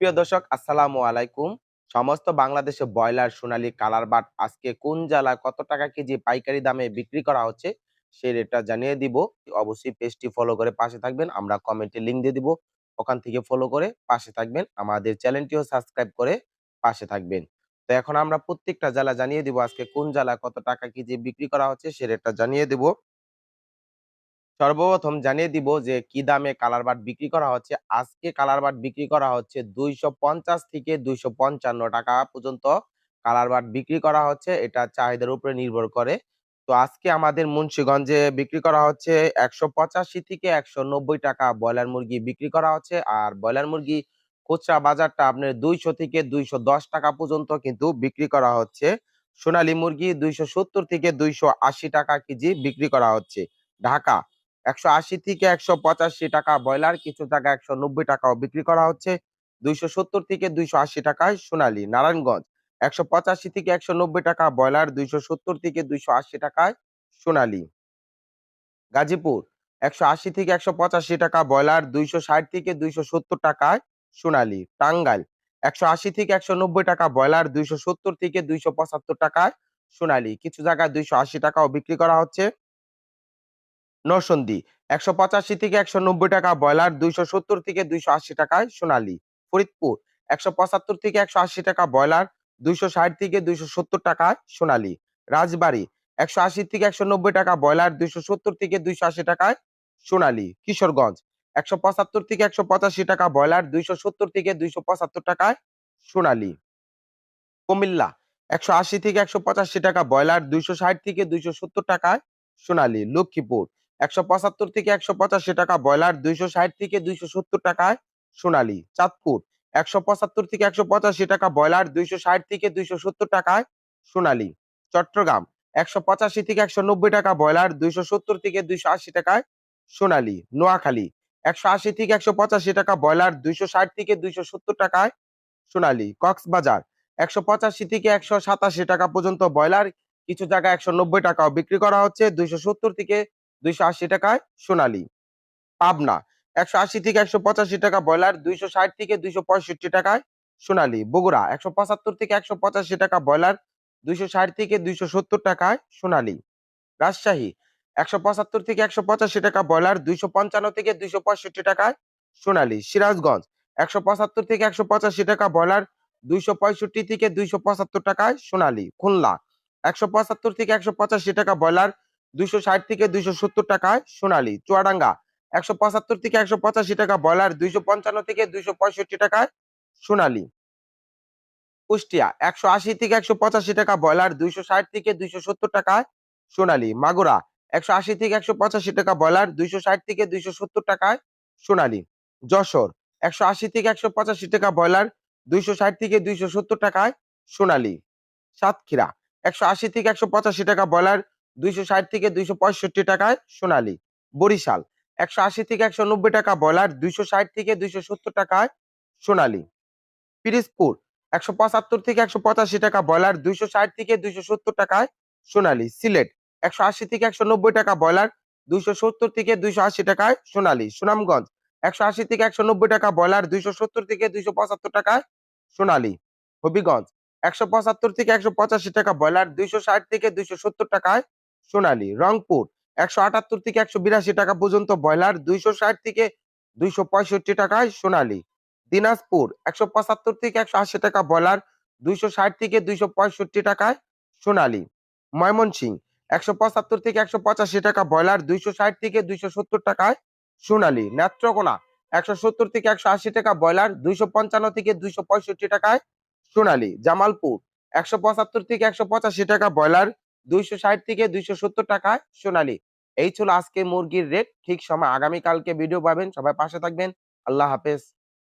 প্রিয় দর্শক, আসসালামু আলাইকুম। সমস্ত বাংলাদেশে ব্রয়লার, সোনালী কালার বাট আজকে কোন জেলায় কত টাকা কেজি পাইকারি দামে বিক্রি করা হচ্ছে, সেই রেটটা জানিয়ে দিব। অবশ্যই পেজটি ফলো করে পাশে থাকবেন, আমরা কমেন্টে লিংক দিয়ে দিব। ওখান থেকে ফলো করে পাশে থাকবেন, আমাদের চ্যানেলটিও সাবস্ক্রাইব করে পাশে থাকবেন। তো এখন আমরা প্রত্যেকটা জেলা জানিয়ে দিব আজকে কোন জেলায় কত টাকা কেজি বিক্রি করা হচ্ছে সে রেটটা জানিয়ে দিব। সর্বপ্রথম জানিয়ে দিব যে, কি দামে কালার বাট বিক্রি করা হচ্ছে। আজকে কালার বাট বিক্রি করা হচ্ছে দুইশো পঞ্চাশ থেকে দুইশো পঞ্চান্ন টাকা পর্যন্ত কালার বাট বিক্রি করা হচ্ছে। এটা চাহিদার উপরে নির্ভর করে। তো আজকে আমাদের মুন্সীগঞ্জে বিক্রি করা হচ্ছে একশো পঁচাশি থেকে একশো নব্বই টাকা ব্রয়লার মুরগি বিক্রি করা হচ্ছে। আর ব্রয়লার মুরগি খুচরা বাজারটা আপনার দুইশো থেকে দুইশো দশ টাকা পর্যন্ত কিন্তু বিক্রি করা হচ্ছে। সোনালী মুরগি দুইশো সত্তর থেকে দুইশো আশি টাকা কেজি বিক্রি করা হচ্ছে। ঢাকা একশো আশি থেকে একশো পঁচাশি টাকা ব্রয়লার, কিছু টাকা একশো নব্বই টাকাও বিক্রি করা হচ্ছে। দুইশো সত্তর থেকে দুইশো আশি টাকায় সোনালী, নারায়ণগঞ্জ। একশো পঁচাশি থেকে একশো নব্বই টাকা ব্রয়লার, দুইশো সত্তর থেকে দুইশো আশি টাকায় সোনালী। গাজীপুর, একশো আশি থেকে একশো পঁচাশি টাকা ব্রয়লার, দুইশো ষাট থেকে দুইশো সত্তর টাকায় সোনালী। টাঙ্গাইল, একশো আশি থেকে একশো নব্বই টাকা ব্রয়লার, দুইশো সত্তর থেকে দুইশো পঁচাত্তর টাকায় সোনালী। কিছু জায়গায় দুইশো আশি টাকাও বিক্রি করা হচ্ছে। নরসন্দী, একশো পঁচাশি থেকে একশো নব্বই টাকা ব্রয়লার, দুইশো সত্তর থেকে দুইশো আশি টাকায় সোনালী। ফরিদপুর, একশো পঁচাত্তর থেকে একশো আশি টাকা ব্রয়লার, দুইশো ষাট থেকে দুইশো সত্তর টাকায় সোনালী। রাজবাড়ী, একশো আশি থেকে একশো নব্বই টাকা ব্রয়লার, দুইশো সত্তর থেকে দুইশো আশি টাকায় সোনালী। কিশোরগঞ্জ, একশো পঁচাত্তর থেকে একশো পঁচাশি টাকা ব্রয়লার, দুইশো সত্তর থেকে দুইশো পঁচাত্তর টাকায় সোনালী। কুমিল্লা, একশো আশি থেকে একশো পঁচাশি টাকা ব্রয়লার, দুইশো ষাট থেকে দুইশো সত্তর টাকায় সোনালী। লক্ষ্মীপুর একশো পঁচাত্তর থেকে একশো পঁচাশি টাকা, ব্রয়লার দুইশো ষাট থেকে দুইশো সত্তর টাকায় সোনালী। চাঁদপুর, একশো পঁচাত্তর থেকে একশো পঁচাশি টাকা, ব্রয়লার দুইশো ষাট থেকে দুইশো সত্তর টাকায় সোনালী। চট্টগ্রাম, একশো পঁচাশি থেকে একশো নব্বই টাকা, ব্রয়লার দুইশো সত্তর থেকে দুইশো আশি টাকায় সোনালী। নোয়াখালী, একশো আশি থেকে একশো পঁচাশি টাকা, ব্রয়লার দুইশো ষাট থেকে দুইশো সত্তর টাকায় সোনালী। কক্সবাজার, একশো পঁচাশি থেকে একশো সাতাশি টাকা পর্যন্ত ব্রয়লার, কিছু জায়গায় একশো নব্বই টাকাও বিক্রি করা হচ্ছে, দুইশো সত্তর থেকে দুইশো আশি টাকায় সোনালী। পাবনা, একশো আশি থেকে একশো পঁচাশি টাকা ব্রয়লার, দুইশো ষাট থেকে দুইশো পঁয়ষট্টি টাকায় সোনালী। বগুড়া, একশো পঁচাত্তর থেকে একশো পঁচাশি টাকা ব্রয়লার, দুইশো ষাট থেকে দুইশো সত্তর টাকায় সোনালী। রাজশাহী, একশো পঁচাত্তর থেকে একশো পঁচাশি টাকা ব্রয়লার, দুইশো পঞ্চান্ন থেকে দুইশো পঁয়ষট্টি টাকায় সোনালী। সিরাজগঞ্জ, একশো পঁচাত্তর থেকে একশো পঁচাশি টাকা ব্রয়লার, দুইশো পঁয়ষট্টি থেকে দুইশো পঁচাত্তর টাকায় সোনালী। খুলনা, একশো পঁচাত্তর থেকে একশো পঁচাশি টাকা ব্রয়লার দুইশো ষাট থেকে দুইশো সত্তর টাকায় সোনালী, চুয়াডাঙ্গা, একশো পঁচাত্তর থেকে একশো পঁচাশি টাকা ব্রয়লার দুইশো পঞ্চান্ন থেকে দুইশো পঁয়ষট্টি টাকায় সোনালী। কুষ্টিয়া, একশো আশি থেকে একশো পঁচাশি টাকা ব্রয়লার দুইশো ষাট থেকে দুইশো সত্তর টাকায় সোনালী। মাগুরা, একশো আশি থেকে একশো পঁচাশি টাকা ব্রয়লার দুইশো ষাট থেকে দুইশো সত্তর টাকায় সোনালী। যশোর, একশো আশি থেকে একশো পঁচাশি টাকা ব্রয়লার দুইশো ষাট থেকে দুইশো সত্তর টাকায় সোনালী। সাতক্ষীরা, একশো আশি থেকে একশো পঁচাশি টাকা ব্রয়লার দুইশো ষাট থেকে দুইশো পঁয়ষট্টি টাকায় সোনালী, বরিশাল। একশো আশি থেকে একশো নব্বই টাকা ব্রয়লার, দুইশো ষাট থেকে দুইশো সত্তর টাকায় সোনালী। পিরিজপুর, একশো পঁচাত্তর থেকে একশো পঁচাশি টাকা ব্রয়লার, দুইশো ষাট থেকে দুইশো সত্তর টাকায় সোনালী। সিলেট, একশো আশি থেকে একশো নব্বই টাকা ব্রয়লার, দুইশো সত্তর থেকে দুইশো আশি টাকায় সোনালী। সুনামগঞ্জ, একশো আশি থেকে একশো নব্বই টাকা ব্রয়লার, দুইশো সত্তর থেকে দুইশো পঁচাত্তর টাকায় সোনালী। হবিগঞ্জ, একশো পঁচাত্তর থেকে একশো পঁচাশি টাকা ব্রয়লার, দুইশো ষাট থেকে দুইশো সত্তর টাকায় সোনালী, রংপুর, একশো আটাত্তর থেকে একশো বিরাশি টাকা পর্যন্ত, ব্রয়লার দুইশো ষাট থেকে দুইশো পঁয়ষট্টি টাকায় সোনালী, দিনাজপুর, একশো পঁচাত্তর থেকে একশো আশি টাকা, ব্রয়লার দুইশো ষাট থেকে দুইশো পঁয়ষট্টি টাকায় সোনালী ময়মনসিং একশো পঁচাত্তর থেকে একশো পঁচাশি টাকা, ব্রয়লার দুইশো ষাট থেকে দুইশো সত্তর টাকায় সোনালী, নেত্রকোনা, একশো সত্তর থেকে একশো আশি টাকা, ব্রয়লার দুইশো পঞ্চান্ন থেকে দুইশো পঁয়ষট্টি টাকায় সোনালী, জামালপুর, একশো পঁচাত্তর থেকে একশো পঁচাশি টাকা, ব্রয়লার দুইশো ষাট থেকে দুইশো সত্তর টাকায় সোনালি। এই ছিল আজকে মুরগির রেট ঠিক সময় আগামীকালকে ভিডিও পাবেন। সবাই পাশে থাকবেন। আল্লাহ হাফেজ।